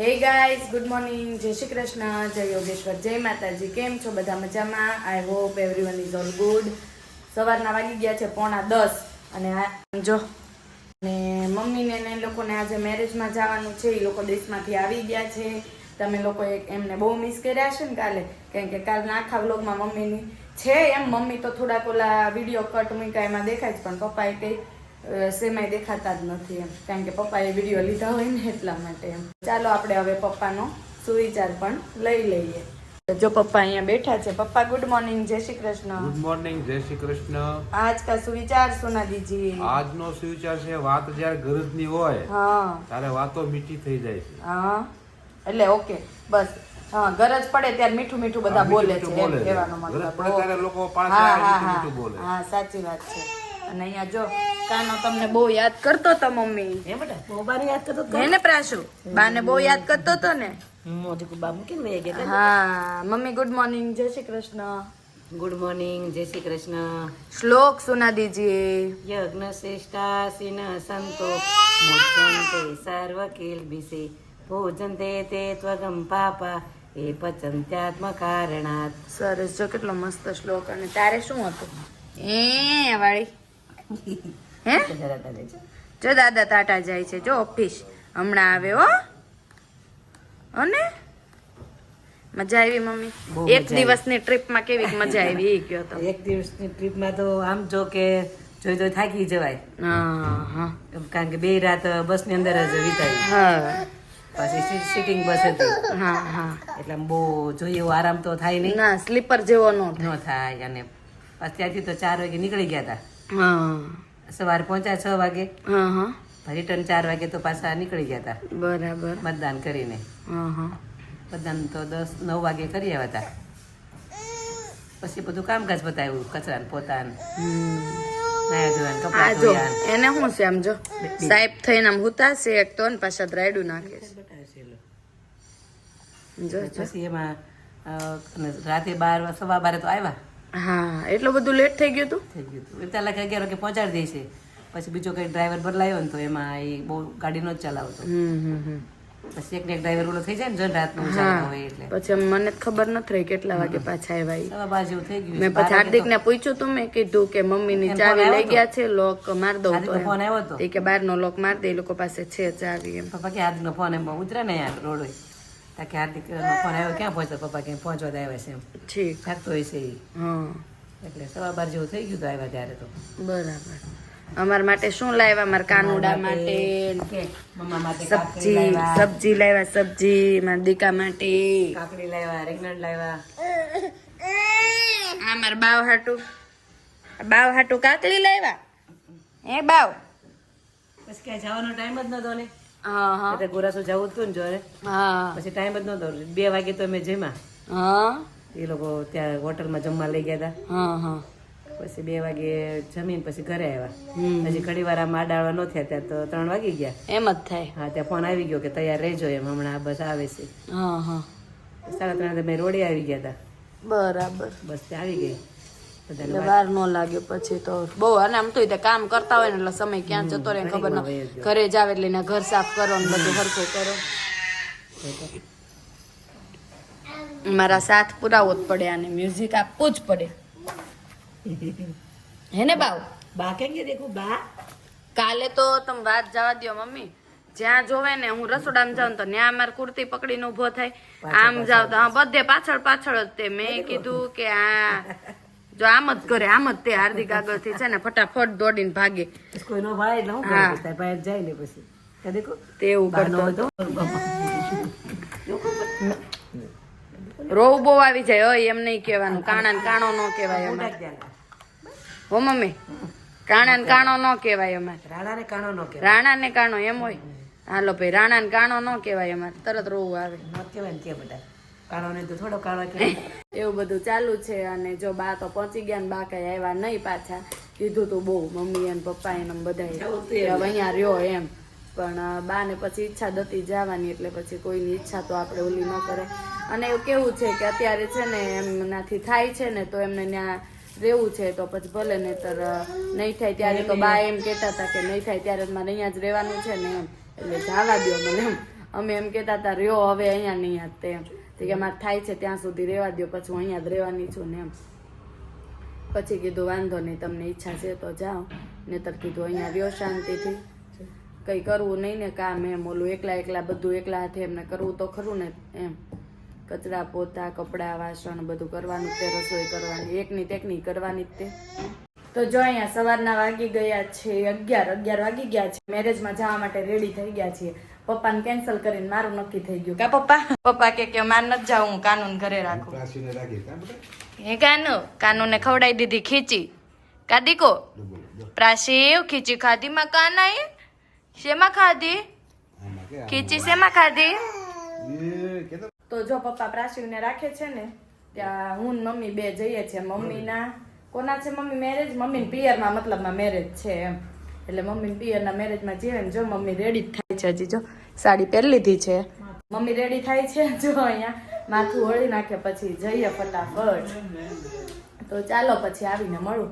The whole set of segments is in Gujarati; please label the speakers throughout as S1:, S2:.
S1: હે ગાઈઝ ગુડ મોર્નિંગ જય શ્રી કૃષ્ણ. જય યોગેશ્વર. જય માતાજી. કેમ છો? બધા મજામાં? I hope everyone is all good સવારના વાગી ગયા છે પોણા દસ. અને જો. ને મમ્મીને ને લોકોને આજે મેરેજમાં જવાનું છે. એ લોકો દેશમાંથી આવી ગયા છે. તમે લોકો એમને બહુ મિસ કર્યા છે ને કાલે? કારણ કે કાલના આખા વ્લોગમાં મમ્મીની છે એમ. મમ્મી તો થોડાક ઓલા વીડિયો કટ મૂક્યા, એમાં દેખાય છે, પણ પપ્પાએ કંઈ સેમાય દેખાતા જ નથી એમ. કારણ કે પપ્પાએ વીડિયો લીધા હોય ને એટલા માટે એમ. ચાલો આપણે હવે પપ્પાનો સુવિચાર પણ લઈ લઈએ. જો પપ્પા અહીંયા બેઠા છે. પપ્પા ગુડ મોર્નિંગ જય શ્રી કૃષ્ણ.
S2: ગુડ મોર્નિંગ જય શ્રી કૃષ્ણ.
S1: આજ કા સુવિચાર સુના દીજીએ
S2: આજનો સુવિચાર છે વાત જ્યારે ગરજની હોય
S1: હા.
S2: ત્યારે વાતો મીઠી થઈ જાય છે.
S1: હા. એટલે ઓકે બસ. હા ગરજ પડે ત્યારે મીઠું મીઠું બધા બોલે છે એમ કહેવાનો મતલબ.
S2: પડે ત્યારે લોકો પાસે
S1: હા હા. હા સાચી વાત છે. અને અહીંયા જો કાનો તમને બહુ યાદ કરતો તો મમ્મી.
S3: બહુ બાર યાદ કરતો તો?
S1: હે ને પ્રાશુ? બાને બહુ યાદ કરતો તો ને?
S3: મોઢી કુબા મૂકીને
S1: હા મમ્મી ગુડ મોર્નિંગ જય શ્રી કૃષ્ણ.
S3: ગુડ મોર્નિંગ જય શ્રી કૃષ્ણ.
S1: શ્લોક સુના દીજીએ
S3: યજ્ઞ શ્રેષ્ઠાસીન સંતો મુચ્યંતે સર્વ કિલ્બિષે ભોજન્તે તે ત્વગમ પાપા એ પચંત્યાત્મ કારણાત
S1: સરસ જો કેટલો મસ્ત શ્લોક. અને તારે શું હતું? એ વાળી. હે? જો દાદા ટાટા જાય છે જો ઓફિસ. હમણાં આવે હો. અને? મજા આવી મમ્મી? એક દિવસની ટ્રીપમાં કેવી મજા આવી એ કયો તો.
S3: એક દિવસની ટ્રીપમાં તો આમ જો કે જોઈ જોઈ થાકી જવાય.
S1: હા હા
S3: કારણ કે બે રાત બસની અંદર જ વિતાવી.
S1: હા.
S3: પછી સિટિંગ બસ હતી.
S1: હા હા.
S3: એટલે બહુ જોઈએ એવો આરામ તો થાય નહીં.
S1: ના સ્લીપર જેવો નો
S3: ન થાય. અને પછી ત્યાંથી તો ચાર વાગે નીકળી ગયા હતા સવારે પહોંચ્યા છ વાગે.
S1: ફરી હા.
S3: રિટર્ન ચાર વાગે તો પાછા નીકળી ગયા હતા
S1: બરાબર.
S3: મતદાન કરીને.
S1: હા હા.
S3: મતદાન તો દસ નવ વાગે કરી આવ્યા હતા પછી બધું કામકાજ બતાવ્યું કચરા પોતાનું.
S1: એને શું છે આમ જો? સાહેબ થઈને આમ હુતાશે એક તો ને પાછા રાયડું નાખે
S3: પછી એમાં રાતે બાર સવા બારે તો આવ્યા.
S1: હા એટલું બધું લેટ થઈ ગયું તું
S3: થઈ ગયું હતું. લાગે અગિયાર વાગે પહોંચાડી દે છે. પછી બીજો કંઈ ડ્રાઈવર બદલાયો ને તો એમાં એ બહુ ગાડી નો જ ચલાવતો.
S1: હમ હમ હમ.
S3: પછી એક ને એક ડ્રાઈવર ઓલો થઈ જાય ને જન રાતનું હોય એટલે.
S1: પછી મને ખબર નથી રહી કેટલા વાગે પાછા આવ્યા
S3: એ જેવું થઈ ગયું
S1: મેં પછી હાર્દિક ને પૂછ્યું તું મેં કીધું કે મમ્મી ની ચાવી લઈ ગયા છે લોક માર દઉં તો
S3: ફોન આવ્યો હતો
S1: એ કે બાર નો લોક માર દે એ લોકો પાસે છે ચાવી એમ.
S3: પપ્પા કે હાર્દિકનો ફોન એમ ઉતરે ને યાર રોડ. હોય તાકે હાર્દિકનો ફોન આવ્યો ક્યાં પહોંચતો પપ્પા ક્યાંય પહોંચવા દે છે એમ
S1: ઠીક
S3: થાકતો હોય છે.
S1: હા
S3: એટલે સવા બાર જેવું થઈ ગયું તો આવ્યા ત્યારે તો
S1: બરાબર અમાર માટે શું લાવ્યા મારા કાનુડા માટે સબ્જી સબ્જી લાવ્યા સબ્જી મારા દીકા માટે
S3: કાકડી લાવ્યા રીંગણ લાવ્યા
S1: આ મારા બાવ હાટુ બાવ હાટુ કાકડી લાવ્યા હે બાવ
S3: પછી ક્યાં જવાનો ટાઈમ જ નતો ને
S1: હા હા
S3: એટલે ગોરાસુ જવું હતું ને જોરે. પછી ટાઈમ જ નતો. બે વાગે તો અમે જમ્યા. એ લોકો ત્યાં હોટલમાં જમવા લઈ ગયા હતા પછી બે વાગે જમીન પછી ઘરે આવ્યા. પછી ઘડી વાર આમ આડાળવા ન થયા ત્યાં તો ત્રણ વાગી ગયા.
S1: એમ જ થાય.
S3: હા ત્યાં ફોન આવી ગયો કે તૈયાર રહેજો એમ. હમણાં આ બસ આવે છે. સાડા ત્રણ મેં રોડે આવી ગયા હતા
S1: બરાબર.
S3: બસ ત્યાં આવી ગઈ.
S1: એટલે વાર ન લાગ્યો પછી તો બહુ અને આમ તો કામ કરતા હોય ને એટલે સમય ક્યાં જતો રહે ખબર ન. ઘરે જાવ એટલે એના ઘર સાફ કરો ને બધું હરખું કરો. મારા સાથ પુરાવો જ પડે અને મ્યુઝિક આપવું જ પડે. હે ને બાવ?
S3: બા કેમ કે દેખું બા?
S1: કાલે તો તમે વાત જવા દો મમ્મી. જ્યાં જોવે ને હું રસોડામાં જાઉં તો ત્યાં મારે કુર્તી પકડીને ઊભો થાય. આમ જાવ તો હા બધે પાછળ પાછળ જ તે. મેં કીધું કે આ જો આમ જ કરે આમ જ તે હાર્દિક આગળથી છે ને ફટાફટ દોડીને ભાગે.
S3: પછી કોઈ નો ભાઈ એટલે હું. કરું જાય ને પછી. કે
S1: તે એવું કરતો.
S3: હતો
S1: રોવ બહુ આવી જાય હોય એમ નહીં કહેવાનું. કાણા ને કાણો ન કહેવાય અમારે. હો મમ્મી. કાણા ને કાણો ન કહેવાય અમારે.
S3: રાણા ને કાણો ન કહેવાય.
S1: રાણા ને કાણો એમ હોય. હાલો ભાઈ રાણા ને કાણો ન કહેવાય અમારે. તરત રોવું આવે.
S3: ન કહેવાય ને કે બધા. ને તો થોડો કહેવાય
S1: એવું બધું ચાલુ છે અને જો બા તો પહોંચી ગયા ને બા કઈ આવ્યા નહીં પાછા. કીધું તું બહુ મમ્મી અને પપ્પા એને બધા હવે અહીંયા રહ્યો એમ. પણ બા ને પછી ઈચ્છા દતી જવાની એટલે પછી કોઈની ઈચ્છા તો આપણે ઓલી ન કરે. અને એવું કેવું છે કે અત્યારે છે ને એમનાથી થાય છે ને તો એમને ત્યાં રહેવું છે તો પછી ભલે નહીતર નહીં થાય ત્યારે તો બા એમ કહેતા હતા કે નહીં થાય ત્યારે મારે અહીંયા જ રહેવાનું છે ને એમ. એટલે જવા દો મને એમ. અમે એમ કહેતા હતા રહ્યો હવે અહીંયા નહીં તે એમ તો કે અમારે થાય છે ત્યાં સુધી રહેવા દો પછી હું અહીંયા જ રહેવાની છું ને એમ. પછી કીધું, વાંધો નહીં, તમને ઈચ્છા છે તો જાઓ. નહીતર કીધું, અહીંયા રહ્યો શાંતિથી. કંઈ કરવું નહીં ને કામ એમ, ઓલું એકલા એકલા બધું એકલા હાથે એમને કરવું તો ખરું ને એમ. કચરા પોતા, કપડાં, વાસણ બધું કરવાનું તે, રસોઈ કરવાની, એકની ટેકની કરવાની જ તે. તો જો અહીંયા સવારના વાગી ગયા છે અગિયાર અગિયાર વાગી ગયા છે. મેરેજમાં જવા માટે રેડી થઈ ગયા છીએ. પપ્પાને કેન્સલ કરીને મારું નક્કી થઈ ગયું. કા પપ્પા? પપ્પા કે કે માર નથી જાઉં હું કાનૂન ઘરે રાખું. હે કાનુ કાનુને ખવડાવી દીધી ખીચી. કાદીકો પ્રાશીવ ખીચી ખાધી? માં કાનાએ શેમાં ખાધી? ખીચી શેમાં ખાધી?
S4: તો
S1: જો પપ્પા પ્રાશીવને રાખે છે ને ત્યાં હું મમ્મી બે જઈએ છીએ. મમ્મીના કોના છે મમ્મી મેરેજ મમ્મી પિયરમાં મતલબમાં મેરેજ છે એમ. એટલે મમ્મી પિયરના મેરેજમાં જઈએ ને જો મમ્મી રેડી થાય છે હજી જો. સાડી પહેરી લીધી છે. મમ્મી રેડી થાય છે? જો અહીંયા માથું હળી નાખે પછી જઈએ ફટાફટ. તો ચાલો પછી આવીને મળું.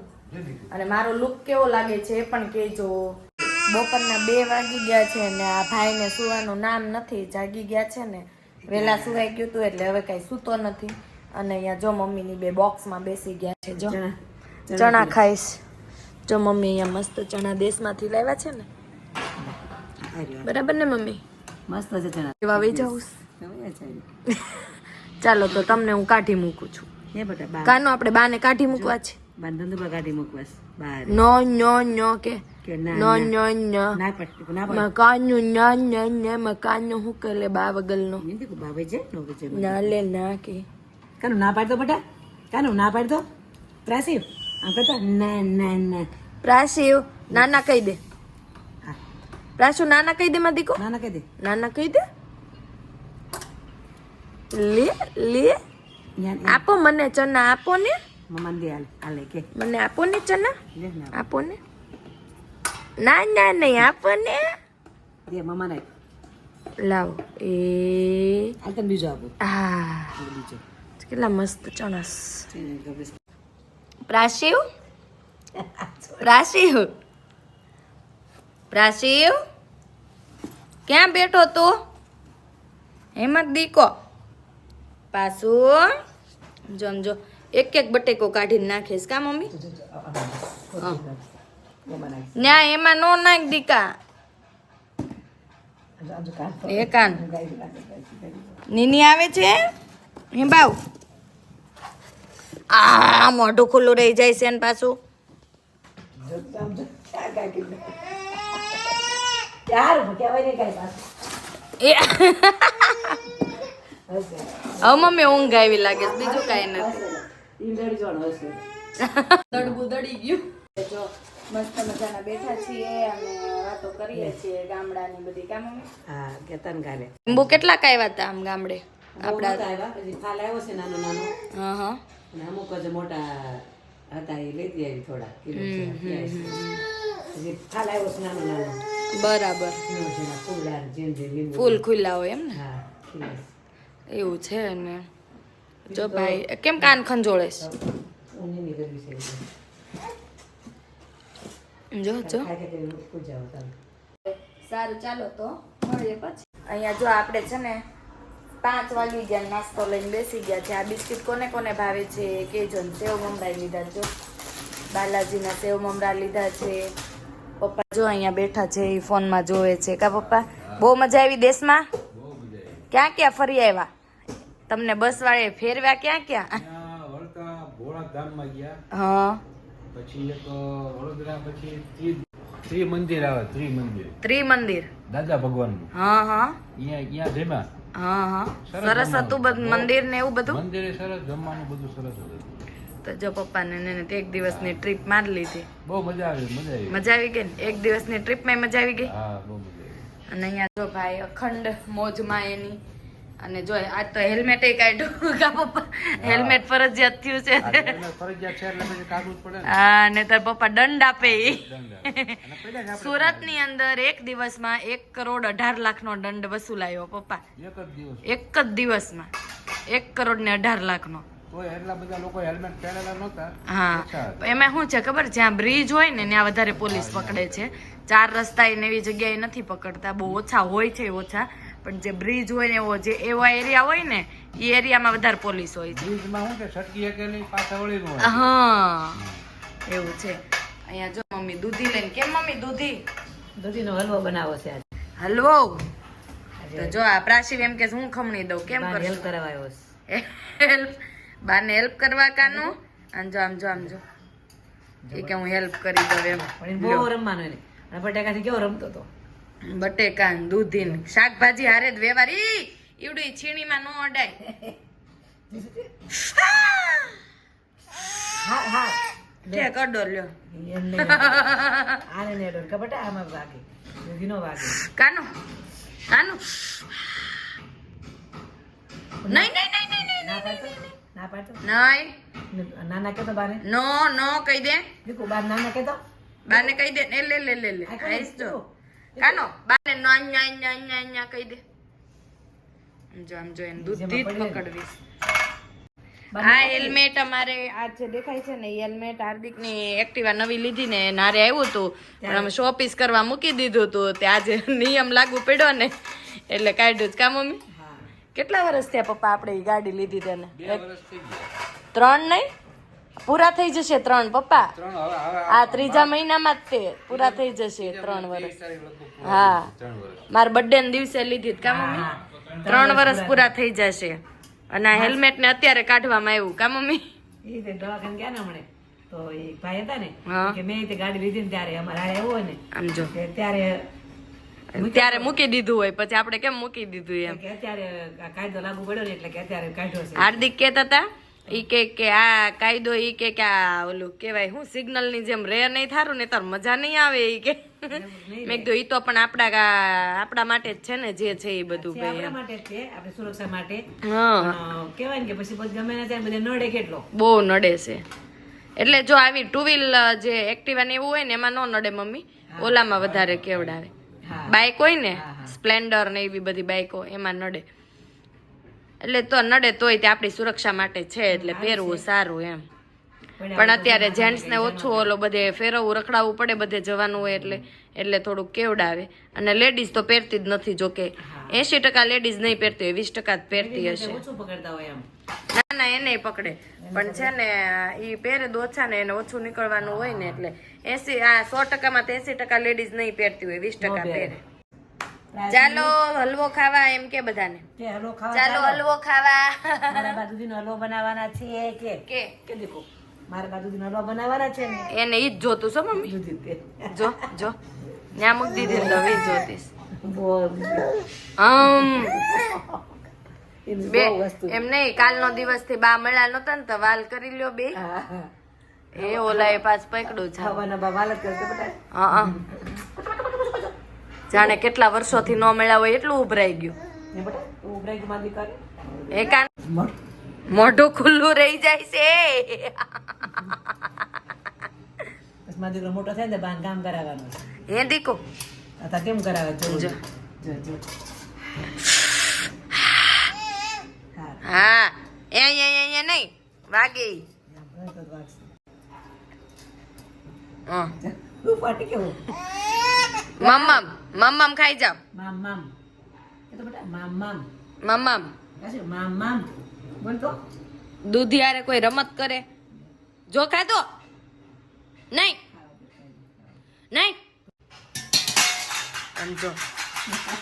S1: અને મારો લુક કેવો લાગે છે એ પણ કહેજો. બપોરના બે વાગી ગયા છે ને આ ભાઈને સુવાનું નામ નથી, જાગી ગયા છે ને. વહેલા સુવાઈ ગયું હતું એટલે હવે કઈ સૂતો નથી. અને અહીંયા જો મમ્મીની બે બોક્સમાં બેસી ગયા છે જો. ચણા ખાઈશ. જો મમ્મી અહીંયા મસ્ત ચણા દેશમાંથી લાવ્યા છે ને? બરાબર ને મમ્મી?
S3: મસ્ત છે ચણા.
S1: એવા
S3: છે.
S1: ચાલો તો તમને હું કાઢી મૂકું છું.
S3: હે બેટા
S1: કાનો આપણે બાને કાઢી મૂકવા છે?
S3: બાર ધંધો કાઢી મૂકવાસ બહાર
S1: નો નો નો કે.
S3: કે નો
S1: નો
S3: નો.
S1: ના
S3: પડ ના પડ.
S1: મકાનનું ના ના ના મકાનનું શું કરે બા વગલનો?
S3: નો
S1: ના લે ના કે.
S3: કાનું ના પાડતો બેટા? કાનું ના પાડ દો પ્રાસીવ કરતા ના ના ના.
S1: પ્રાશિવ નાના કહી દે.
S3: હા.
S1: પ્રાશુ નાના કહી દે માં દીકો
S3: ના ના કહી દે.
S1: નાના કહી દે. લે લે. આપો મને ચના આપો ને.
S3: મમ્મા દે હાલે કે.
S1: મને આપો ને ચના. આપો. ને. ના ના નહીં આપો ને.
S3: દે મમ્મા ને.
S1: લાવો. એ.
S3: તને બીજો આપો. હા. બીજો.
S1: કેટલા મસ્ત ચણસ. પ્રાશિવ પ્રાશિવ પ્રાશિવ ક્યાં બેઠો તું હેમત દીકો. પાછુ જમજો એક એક બટેકો કાઢીને નાખીશ. કા મમ્મી?
S3: મમ્મા નાખ
S1: ન્યા એમાં નો નાખ દીકા.
S3: આજો કાન
S1: એ કાન.
S3: ગાઈ લાગે ગાઈ
S1: નીની આવે છે? હે બાવ આ મોઢું ખુલ્લું રહી જાય છે ને પાછું. હવે મમ્મી ઊંઘ આવી લાગે બીજું કાંઈ નથી.
S3: હશે
S1: ગયું. જો મસ્ત મજાના બેઠા છીએ અને વાતો કરીએ છીએ ગામડાની બધી કામ
S3: હા કેતન ગાલે
S1: લીંબુ કેટલા કાવ્યા હતા આમ ગામડે?
S3: આપડા આવ્યા પછી ફાલ આવ્યો છે નાનો નાનો
S1: હા હા.
S3: અને અમુક જ મોટા હતા એ લેતી આવી થોડા કિલો ફાલ આવ્યો છે નાનો નાનો.
S1: બરાબર. ફૂલ ખુલ્લા હોય એમ ને?
S3: હા
S1: એવું છે ને. જો ભાઈ કેમ કાન ખંજોળે છે જો જો. સારું ચાલો તો. મળીએ પછી. અહીંયા જો આપણે છે ને પાંચ વાગી ગયા નાસ્તો લઈને બેસી ગયા છે. આ બિસ્કિટ કોને કોને ભાવે છે? કેજો સેવ મમરા લીધા જો. બાલાજીના સેવ મમરા લીધા છે. પપ્પા જો અહીંયા બેઠા છે એ ફોનમાં જોવે છે. કા પપ્પા બહુ મજા આવી દેશમાં? ક્યાં ક્યાં ફરી આવ્યા? તમને બસ વાળે ફેરવ્યા ક્યાં ક્યાં? હા.
S2: પછી એક વડોદરા પછી ત્રિમંદિર આવે ત્રિમંદિર.
S1: ત્રિમંદિર.
S2: દાદા ભગવાનનું.
S1: હા હા.
S2: અહીંયા અહીંયા જમ્યા
S1: હા હા.
S2: સરસ
S1: હતું બધું મંદિર ને એવું બધું?
S2: મંદિરે સરસ જમવાનું બધું સરસ હતું.
S1: તો જો પપ્પાને ને એક દિવસની ટ્રીપ મારી લીધી.
S2: બહુ મજા આવી મજા આવી.
S1: મજા આવી ગઈ ને? એક દિવસની ટ્રીપમાં મજા આવી ગઈ?
S2: હા બહુ મજા આવી.
S1: અને અહીંયા જો ભાઈ અખંડ મોજમાં એની અને જો આજ તો હેલ્મેટ એ કાઢ્યું. કા પપ્પા? હેલ્મેટ ફરજિયાત થયું છે.
S2: ફરજિયાત છે એટલે પછી કાઢવું જ પડે
S1: હા ને તાર પપ્પા દંડ આપે
S2: એ સુરત
S1: સુરતની અંદર એક દિવસમાં એક કરોડ અઢાર લાખનો દંડ વસૂલાયો પપ્પા.
S2: એક જ
S1: દિવસમાં. એક કરોડ ને અઢાર
S2: પહેરેલા નહોતા.
S1: હા. એમાં શું છે ખબર? જ્યાં બ્રિજ હોય ને ત્યાં વધારે પોલીસ પકડે છે. ચાર રસ્તા એને એવી જગ્યાએ નથી પકડતા. બહુ ઓછા હોય છે ઓછા. પણ જે બ્રિજ હોય ને એવો જે એવા એરિયા હોય ને એ એરિયામાં વધારે પોલીસ હોય છે. હા એવું છે. અહીંયા જો મમ્મી દૂધી લઈને કેમ મમ્મી દૂધી?
S3: દૂધીનો હલવો બનાવો છે આજે.
S1: હલવો? તો જો આ પ્રાશિવ એમ કે હું ખમણી દઉં કેમ કરશું?
S3: હેલ્પ કરવા આવ્યો
S1: હેલ્પ બાને હેલ્પ કરવા કાનું? આમ જો આમ જો આમ જો. એ કે હું હેલ્પ કરી દઉં એમ.
S3: બહુ રમવાનું એને. અને બટાકાથી કેવો રમતો હતો?
S1: બટેકા ને દૂધી ને શાકભાજી હારે જ વ્યવહાર. ઈવડી છીણીમાં નો અડાય.
S3: હા હા.
S1: કે કડો લ્યો.
S3: આને ને ડોર કપટા આમાં વાગે. દૂધીનો વાગે.
S1: કાનો? કાનો? નહીં નહીં નહીં નહીં નહીં
S3: ના પાડતો? ના પાડતો?
S1: નહીં.
S3: નાના કેતો બાને.
S1: નો નો કહી દે.
S3: દીકુ બાર નાના કેતો
S1: બાને કહી દે. એ લે લે લે લે. આઈસ જો.
S3: દીકુ?
S1: કાનો? બાને ના ના ના ના ના કહી દે. જો આમ જો એને દૂધથી જ
S3: જેમાં
S1: પકડવીશ. આ હેલ્મેટ અમારે આ જે દેખાય છે ને હેલ્મેટ હાર્દિકની એક્ટિવા નવી લીધી ને નારે આવ્યું હતું. પણ અમે શો પીસ કરવા મૂકી દીધું હતું તે આજે નિયમ લાગુ પડ્યો ને એટલે કાઢ્યું જ. કા મમ્મી? કેટલા વર્ષ થયા પપ્પા આપણે ઈ ગાડી લીધી તેને?
S2: બે વર્ષ થઈ ગયા.
S1: ત્રણ નહીં? પૂરા થઈ જશે ત્રણ પપ્પા.
S2: ત્રણ હવે હવે
S1: આ ત્રીજા મહિનામાં જ તે. પૂરા થઈ જશે ત્રણ વર્ષ હા. મારા બર્થડે ના દિવસે લીધી કા મમ્મી? ત્રણ વર્ષ પૂરા. થઈ જશે. અને આ હેલ્મેટ ને અત્યારે કાઢવામાં આવ્યું. કા મમ્મી?
S3: દવાખાને ગયા ને હમણે. તો એ ભાઈ હતા ને કે મેં તે ગાડી લીધી ને ત્યારે અમારે આવ્યો હોય ને.
S1: આમ જો.
S3: ત્યારે
S1: ત્યારે મૂકી દીધું હોય. પછી આપણે કેમ મૂકી દીધું એમ?
S3: કે અત્યારે કાયદો લાગુ પડ્યો ને એટલે કે અત્યારે કાઢ્યો છે.
S1: હાર્દિક કહેતા હતા? ઈ કે કે આ કાયદો ઈ કે કે આ ઓલું કેવાય હું સિગ્નલની જેમ રે નહીં થારું ને તાર મજા નહીં આવે ઈ કે. મેં કીધું ઈ તો પણ આપણા આપણા માટે જ છે ને જે છે એ બધું ભાઈ
S3: આપણા માટે છે આપણી સુરક્ષા માટે.
S1: હા.
S3: કહેવાય ને કે પછી બધું ગમે ના જાય બધે નડે કેટલો.
S1: બહુ નડે છે. એટલે જો આવી ટુ વ્હીલ જે એક્ટિવા ને એવું હોય ને એમાં ન નડે મમ્મી. ઓલામાં વધારે કેવડાવે. બાઇક હોય ને. સ્પ્લેન્ડર ને એવી બધી બાઇકો એમાં નડે. એટલે તો નડે તોય તે આપણી સુરક્ષા માટે છે એટલે પહેરવું સારું એમ. પણ અત્યારે જેન્ટ્સ ને ઓછું ઓલો બધે ફેરવવું રખડાવવું પડે બધે જવાનું હોય એટલે એટલે થોડુંક કેવડાવે. અને લેડીઝ તો પહેરતી જ નથી જોકે. એસી ટકા લેડીઝ નહીં પહેરતી હોય વીસ ટકા જ પહેરતી હશે. ના ના એને પકડે. પણ છે ને એ પહેરે તો ઓછા ને એને ઓછું નીકળવાનું હોય ને એટલે. એસી આ સો ટકામાં તો એસી ટકા લેડીઝ નહીં પહેરતી હોય વીસ ટકા પહેરે. ચાલો હલવો ખાવા એમ કે બધાને.
S3: કે હલવો ખાવા
S1: ચાલો હલવો ખાવા.
S3: મારા બાજુથી હલવો બનાવવાના છે કે?
S1: કે?
S3: કે દેખો મારા બાજુથી હલવો બનાવવાના છે ને?
S1: એને ઈ જ જોતું છો મમ્મી. જો જો. ન્યા મૂક દીધી તો ઈ જોતીશ. આમ બે એમ નહીં કાલનો દિવસથી બા મળ્યા નતા ને તો વાલ કરી લ્યો બે. એ ઓલા એ પાછ પકડું છે. હા હા. જાણે કેટલા વર્ષોથી ન મળ્યા હોય એટલું ઉભરાઈ ગયું.
S3: ને ઉભરાઈ ગઈ મારી દીકરી.
S1: એ કાન મોઢું ખુલ્લું રહી જાય છે.
S3: બસ મારો દીકરો મોટો થાય ને બાન કામ કરાવવાનું છે.
S1: દીકો.
S3: અત્યારે કેમ કરાવે? જો
S1: જો.
S3: હા.
S1: એ અહીંયા અહીંયા નહીં. વાગે. હં.
S3: પાટી કેવું
S1: મમ્મમ મમ્મમ ખાઈ જાવ
S3: મામ મામ એ તો બેટા મામ મામ
S1: મમ્મમ
S3: કાશે મામ મામ બોલ તો
S1: દૂધી હારે કોઈ રમત કરે. જો ખાધો નહીં. નહીં. આમ જો.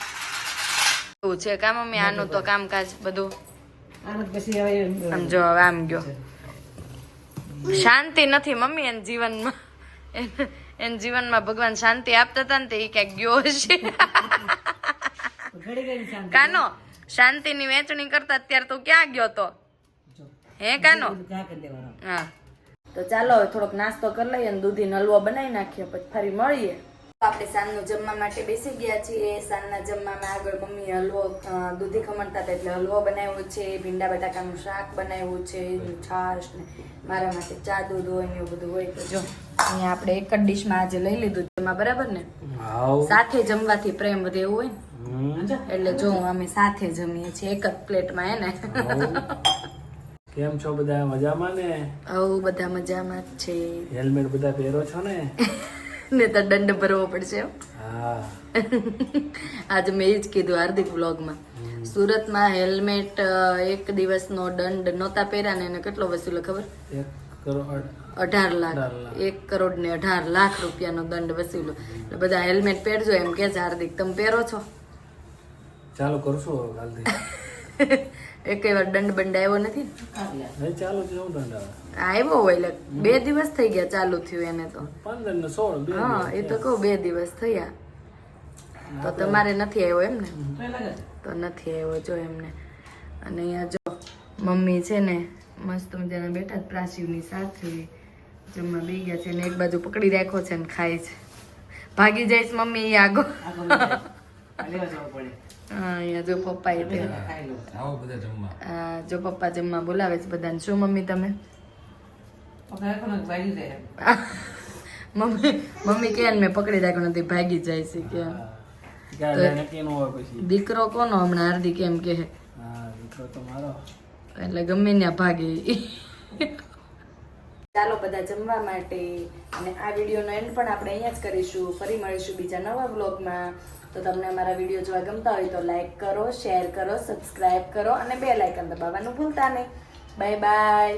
S1: એવું છે કામ મમ્મી? આનું તો કામકાજ બધું. આમ જો હવે આમ ગયો. શાંતિ નથી મમ્મી એના જીવનમાં. એન- જીવનમાં ભગવાન શાંતિ આપતા હતા ને તે ક્યાંક ગયો હશે. કાનો શાંતિની વેચણી કરતા અત્યારે તું ક્યાં ગયો તો? હે કાનો? હા. તો ચાલો થોડોક નાસ્તો કરી લઈએ અને દૂધી નલવો બનાવી નાખીએ પછી ફરી મળીએ. આપણે સાંજનું જમવા માટે બેસી ગયા છીએ. સાંજના જમવામાં આગળ મમ્મી હલવો દૂધી ખમણતા હતા એટલે હલવો બનાવ્યો છે ભીંડા બટાકાનું શાક બનાવ્યું છે છાશ ને મારા માટે ચા દૂધ હોય ને એવું બધું હોય. તો જો અહીંયા આપણે એક જ ડીશમાં આજે લઈ લીધું જમવા બરાબર ને? સાથે જમવાથી પ્રેમ વધે એવું હોય ને? એટલે જો અમે સાથે જમીએ છીએ એક જ પ્લેટમાં હે ને?
S2: કેમ છો બધા? મજામાં ને?
S1: હવ બધા મજામાં જ છે.
S2: હેલ્મેટ બધા પહેરો છો ને?
S1: ને તો દંડ ભરવો પડશે. આજે મેં જ કીધું હાર્દિક વ્લોગમાં. સુરતમાં હેલ્મેટ એક દિવસનો દંડ નહોતા પહેર્યા ને એને કેટલો વસૂલો ખબર? અઢાર લાખ. એક કરોડ ને અઢાર લાખ રૂપિયાનો દંડ વસૂલો. એટલે બધા હેલ્મેટ પહેરજો એમ કે છે હાર્દિક તમે પહેરો છો?
S2: ચાલુ કરશું કાલથી
S1: એક વાર દંડ બંડ આવ્યો નથી આવ્યો હોય એટલે બે દિવસ થઈ ગયા ચાલુ થયું એને તો. હા એ તો કહું બે દિવસ થયા. તો તમારે નથી આવ્યો એમને તો નથી આવ્યો જો એમને. અને અહીંયા જો મમ્મી છે ને મસ્ત મજાના બેઠા જ પ્રાચીવની સાથે જમવા બે ગયા છે ને એક બાજુ પકડી રાખો છે ને ખાય છે. ભાગી જાય મમ્મી આગો. અહીંયા જો પપ્પા એ
S2: આવો બધા જમવા.
S1: આ જો પપ્પા જમવા બોલાવે છે બધાને. શું મમ્મી તમે? મમ્મી મમ્મી કે મેં પકડી રાખ્યો નથી ભાગી જાય છે કે
S2: ક્યારે નક્કી ન હોય પછી.
S1: દીકરો કોનો? હમણાં હાર્દિક એમ કે
S2: દીકરો તો મારો.
S1: એટલે ગમે ત્યાં ભાગે. ચાલો બધા જમવા માટે. અને આ વિડીયોનો એન્ડ પણ આપણે અહીંયા જ કરીશું. ફરી મળીશું બીજા નવા બ્લોગમાં તો તમને અમારા વીડિયો જોવા ગમતા હોય તો લાઈક કરો શેર કરો સબસ્ક્રાઈબ કરો અને બે લાઇકન દબાવવાનું ભૂલતા નહીં. Bye bye